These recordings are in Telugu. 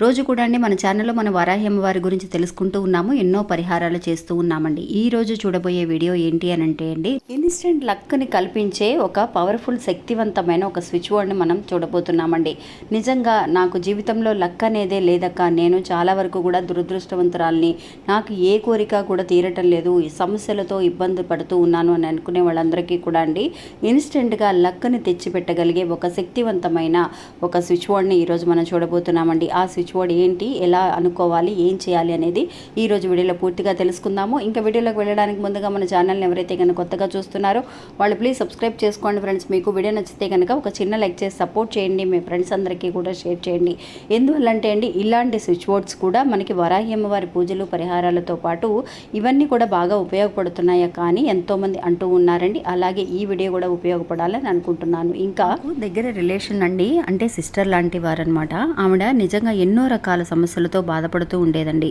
రోజు కూడా అండి మన ఛానల్లో మన వరాహ్యమ్మ వారి గురించి తెలుసుకుంటూ ఉన్నాము ఎన్నో పరిహారాలు చేస్తూ ఉన్నామండి. ఈ రోజు చూడబోయే వీడియో ఏంటి అని అంటే అండి ఇన్స్టెంట్ లక్ని కల్పించే ఒక పవర్ఫుల్ శక్తివంతమైన ఒక స్విచ్ బోర్డ్ని మనం చూడబోతున్నామండి. నిజంగా నాకు జీవితంలో లక్ అనేదే లేదక్క. నేను చాలా వరకు కూడా దురదృష్టవంతురాల్ని నాకు ఏ కోరిక కూడా తీరటం లేదు ఈ సమస్యలతో ఇబ్బంది పడుతూ ఉన్నాను అని అనుకునే వాళ్ళందరికీ కూడా అండి ఇన్స్టెంట్గా లక్ని తెచ్చిపెట్టగలిగే ఒక శక్తివంతమైన ఒక స్విచ్ బోర్డ్ని ఈరోజు మనం చూడబోతున్నామండి. ఆ స్విచ్ స్విచ్ బోర్డ్ ఏంటి ఎలా అనుకోవాలి ఏం చేయాలి అనేది ఈరోజు వీడియోలో పూర్తిగా తెలుసుకుందాము. ఇంకా వీడియోలోకి వెళ్ళడానికి ముందుగా మన ఛానల్ని ఎవరైతే కనుక కొత్తగా చూస్తున్నారో వాళ్ళు ప్లీజ్ సబ్స్క్రైబ్ చేసుకోండి ఫ్రెండ్స్ మీకు వీడియో నచ్చితే కనుక ఒక చిన్న లైక్ చేసి సపోర్ట్ చేయండి. మీ ఫ్రెండ్స్ అందరికీ కూడా షేర్ చేయండి. ఎందువల్లంటే అండి ఇలాంటి స్విచ్ బోర్డ్స్ కూడా మనకి వరాహ్యమ్మ వారి పూజలు పరిహారాలతో పాటు ఇవన్నీ కూడా బాగా ఉపయోగపడుతున్నాయా కానీ ఎంతోమంది అంటూ ఉన్నారండి. అలాగే ఈ వీడియో కూడా ఉపయోగపడాలని అనుకుంటున్నాను. ఇంకా దగ్గర రిలేషన్ అండి అంటే సిస్టర్ లాంటి వారనమాట ఆవిడ నిజంగా ఎన్ని ఎన్నో రకాల సమస్యలతో బాధపడుతూ ఉండేదండి.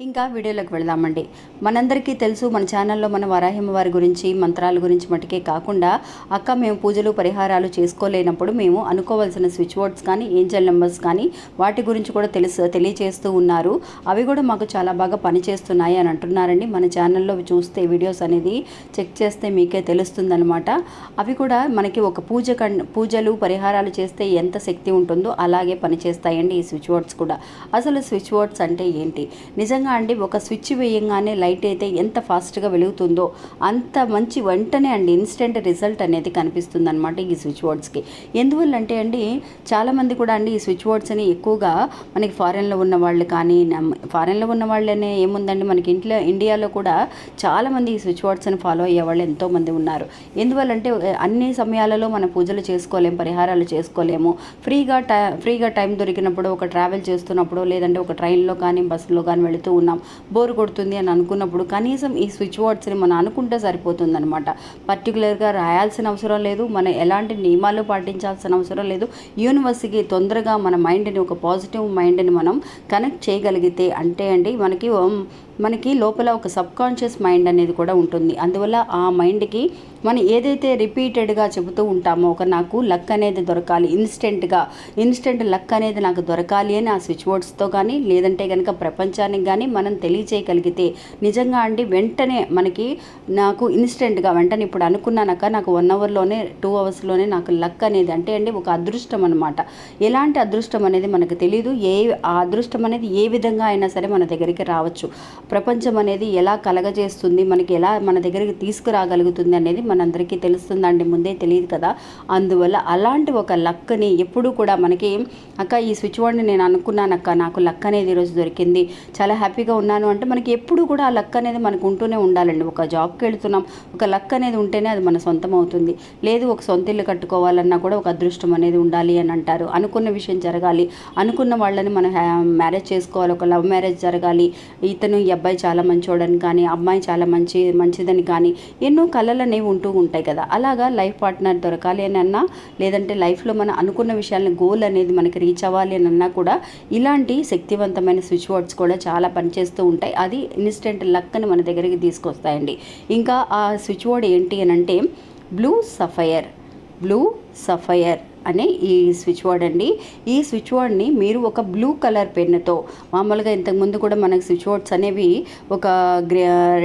ఇంకా వీడియోలోకి వెళదామండి. మనందరికీ తెలుసు మన ఛానల్లో మన వరాహిమ వారి గురించి మంత్రాల గురించి మటుకే కాకుండా అక్క మేము పూజలు పరిహారాలు చేసుకోలేనప్పుడు మేము అనుకోవాల్సిన స్విచ్ బోర్డ్స్ కానీ ఏంజల్ నెంబర్స్ కానీ వాటి గురించి కూడా తెలుసు తెలియచేస్తూ ఉన్నారు. అవి కూడా మాకు చాలా బాగా పనిచేస్తున్నాయి అని అంటున్నారండి. మన ఛానల్లో చూస్తే వీడియోస్ అనేది చెక్ చేస్తే మీకే తెలుస్తుందనమాట అవి కూడా మనకి ఒక పూజ కన్ పూజలు పరిహారాలు చేస్తే ఎంత శక్తి ఉంటుందో అలాగే పనిచేస్తాయండి ఈ స్విచ్ బోర్డ్స్ కూడా. అసలు స్విచ్ బోర్డ్స్ అంటే ఏంటి? నిజంగా అండి ఒక స్విచ్ వేయంగానే లైట్ అయితే ఎంత ఫాస్ట్గా వెలుగుతుందో అంత మంచి వెంటనే అండి ఇన్స్టెంట్ రిజల్ట్ అనేది కనిపిస్తుంది అనమాట ఈ స్విచ్ బోర్డ్స్కి. ఎందువల్ల అంటే అండి చాలామంది కూడా అండి ఈ స్విచ్ బోర్డ్స్ని ఎక్కువగా మనకి ఫారెన్లో ఉన్న వాళ్ళు కానీ ఫారెన్లో ఉన్న వాళ్ళనే ఏముందండి మనకి ఇంట్లో ఇండియాలో కూడా చాలామంది ఈ స్విచ్ బోర్డ్స్ని ఫాలో అయ్యే వాళ్ళు ఎంతోమంది ఉన్నారు. ఎందువల్లంటే అన్ని సమయాలలో మనం పూజలు చేసుకోలేము పరిహారాలు చేసుకోలేము. ఫ్రీగా టై ఫ్రీగా టైం దొరికినప్పుడు ఒక ట్రావెల్ చేస్తున్నప్పుడు లేదంటే ఒక ట్రైన్లో కానీ బస్సులో కానీ వెళుతూ ఉన్నాం. బోర్ కొడుతుంది అని అనుకున్నప్పుడు కనీసం ఈ స్విచ్ బోర్డ్స్ని మనం అనుకుంటే సరిపోతుందనమాట పర్టికులర్గా రాయాల్సిన అవసరం లేదు మనం ఎలాంటి నియమాలు పాటించాల్సిన అవసరం లేదు. యూనివర్స్కి తొందరగా మన మైండ్ని ఒక పాజిటివ్ మైండ్ని మనం కనెక్ట్ చేయగలిగితే అంటే అండి మనకి um, మనకి లోపల ఒక సబ్ కాన్షియస్ మైండ్ అనేది కూడా ఉంటుంది. అందువల్ల ఆ మైండ్కి మనం ఏదైతే రిపీటెడ్గా చెబుతూ ఉంటామో ఒక నాకు లక్ అనేది దొరకాలి ఇన్స్టెంట్గా ఇన్స్టెంట్ లక్ అనేది నాకు దొరకాలి అని ఆ స్విచ్ బోర్డ్స్తో కానీ లేదంటే కనుక ప్రపంచానికి కానీ మనం తెలియచేయగలిగితే నిజంగా అండి వెంటనే మనకి నాకు ఇన్స్టెంట్గా వెంటనే ఇప్పుడు అనుకున్నానక నాకు వన్ అవర్లోనే టూ అవర్స్లోనే నాకు లక్ అనేది అంటే అండి ఒక అదృష్టం అనమాట ఎలాంటి అదృష్టం అనేది మనకు తెలియదు ఏ ఆ అదృష్టం అనేది ఏ విధంగా అయినా సరే మన దగ్గరికి రావచ్చు. ప్రపంచం అనేది ఎలా కలగజేస్తుంది మనకి ఎలా మన దగ్గరికి తీసుకురాగలుగుతుంది అనేది మనందరికీ తెలుస్తుందండి ముందే తెలియదు కదా. అందువల్ల అలాంటి ఒక లక్ని ఎప్పుడూ కూడా మనకి అక్క ఈ స్విచ్ బోర్డ్ని నేను అనుకున్నాను అక్క నాకు లక్ అనేది ఈరోజు దొరికింది. చాలా హ్యాపీగా ఉన్నాను. అంటే మనకి ఎప్పుడు కూడా ఆ లక్ అనేది మనకు ఉంటూనే ఉండాలండి. ఒక జాబ్కి వెళ్తున్నాం ఒక లక్ అనేది ఉంటేనే అది మన సొంతం అవుతుంది. లేదు ఒక సొంత ఇల్లు కట్టుకోవాలన్నా కూడా ఒక అదృష్టం అనేది ఉండాలి అని అంటారు. అనుకున్న విషయం జరగాలి. అనుకున్న వాళ్ళని మనం మ్యారేజ్ చేసుకోవాలి. ఒక లవ్ మ్యారేజ్ జరగాలి. ఇతను అబ్బాయి చాలా మంచోడని కానీ అమ్మాయి చాలా మంచి మంచిదని కానీ ఎన్నో కళలు అనేవి ఉంటూ ఉంటాయి కదా. అలాగా లైఫ్ పార్ట్నర్ దొరకాలి అని అన్నా లేదంటే లైఫ్లో మనం అనుకున్న విషయాలను గోల్ అనేది మనకి రీచ్ అవ్వాలి అని అన్నా కూడా ఇలాంటి శక్తివంతమైన స్విచ్ బోర్డ్స్ కూడా చాలా పనిచేస్తూ ఉంటాయి. అది ఇన్స్టెంట్ లక్ని మన దగ్గరికి తీసుకొస్తాయండి. ఇంకా ఆ స్విచ్ బోర్డ్ ఏంటి అని అంటే బ్లూ సఫయర్ బ్లూ సఫయర్ అనే ఈ స్విచ్ బోర్డ్ అండి. ఈ స్విచ్ బోర్డ్ని మీరు ఒక బ్లూ కలర్ పెన్నుతో మామూలుగా ఇంతకుముందు కూడా మనకు స్విచ్ బోర్డ్స్ అనేవి ఒక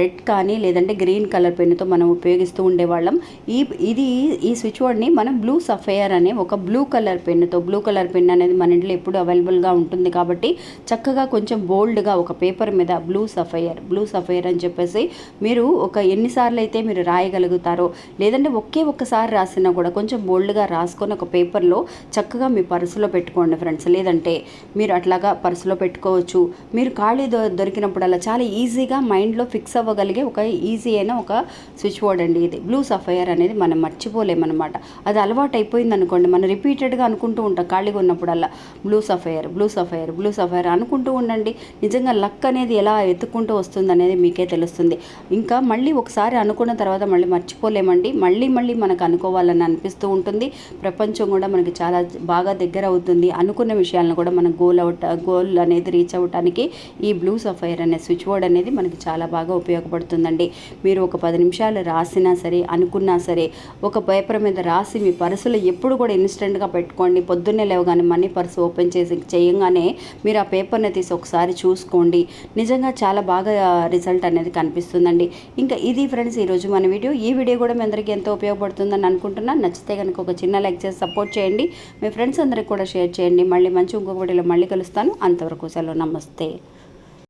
రెడ్ కానీ లేదంటే గ్రీన్ కలర్ పెన్నుతో మనం ఉపయోగిస్తూ ఉండేవాళ్ళం. ఈ ఇది ఈ స్విచ్ బోర్డ్ని మనం బ్లూ సఫైర్ అనే ఒక బ్లూ కలర్ పెన్నుతో బ్లూ కలర్ పెన్ అనేది మన ఇంట్లో ఎప్పుడు అవైలబుల్గా ఉంటుంది కాబట్టి చక్కగా కొంచెం బోల్డ్గా ఒక పేపర్ మీద బ్లూ సఫైర్ బ్లూ సఫైర్ అని చెప్పేసి మీరు ఒక ఎన్నిసార్లు అయితే మీరు రాయగలుగుతారో లేదంటే ఒకే ఒక్కసారి రాసినా కూడా కొంచెం బోల్డ్గా రాసుకొని ఒక పేపర్ పేపర్లో చక్కగా మీ పర్సులో పెట్టుకోండి ఫ్రెండ్స్. లేదంటే మీరు అట్లాగా పర్సులో పెట్టుకోవచ్చు. మీరు ఖాళీ దొ దొరికినప్పుడల్లా చాలా ఈజీగా మైండ్లో ఫిక్స్ అవ్వగలిగే ఒక ఈజీ అయిన ఒక స్విచ్ బోర్డ్ అండి ఇది. బ్లూ సఫైర్ అనేది మనం మర్చిపోలేమన్నమాట. అది అలవాటు అయిపోయింది అనుకోండి మనం రిపీటెడ్గా అనుకుంటూ ఉంటాం ఖాళీగా ఉన్నప్పుడల్లా blue sapphire blue sapphire blue sapphire అనుకుంటూ ఉండండి. నిజంగా లక్ అనేది ఎలా ఎత్తుకుంటూ వస్తుంది అనేది మీకే తెలుస్తుంది. ఇంకా మళ్ళీ ఒకసారి అనుకున్న తర్వాత మళ్ళీ మర్చిపోలేమండి. మళ్ళీ మళ్ళీ మనకు అనుకోవాలని అనిపిస్తూ ఉంటుంది. ప్రపంచం కూడా మనకి చాలా బాగా దగ్గర అవుతుంది. అనుకున్న విషయాలను కూడా మనం గోల్ అవుట్ గోల్ అనేది రీచ్ అవ్వటానికి ఈ బ్లూ సఫైర్ అనే స్విచ్ బోర్డ్ అనేది మనకి చాలా బాగా ఉపయోగపడుతుందండి. మీరు ఒక పది నిమిషాలు రాసినా సరే అనుకున్నా సరే ఒక పేపర్ మీద రాసి మీ పర్సులో ఎప్పుడు కూడా ఇన్స్టెంట్గా పెట్టుకోండి. పొద్దున్నే లేవగానే మనీ పర్సు ఓపెన్ చేసి చేయంగానే మీరు ఆ పేపర్ని తీసి ఒకసారి చూసుకోండి. నిజంగా చాలా బాగా రిజల్ట్ అనేది కనిపిస్తుందండి. ఇంకా ఇది ఫ్రెండ్స్ ఈరోజు మన వీడియో. ఈ వీడియో కూడా మీ అందరికీ ఎంతో ఉపయోగపడుతుందని అనుకుంటున్నాను. నచ్చితే కనుక ఒక చిన్న లైక్ చేసి సపోర్ట్ చేయండి. మీ ఫ్రెండ్స్ అందరికి కూడా షేర్ చేయండి. మళ్ళీ మంచి ఇంకొక వీడియోలో మళ్ళీ కలుస్తాను. అంతవరకు సెలవు. నమస్తే.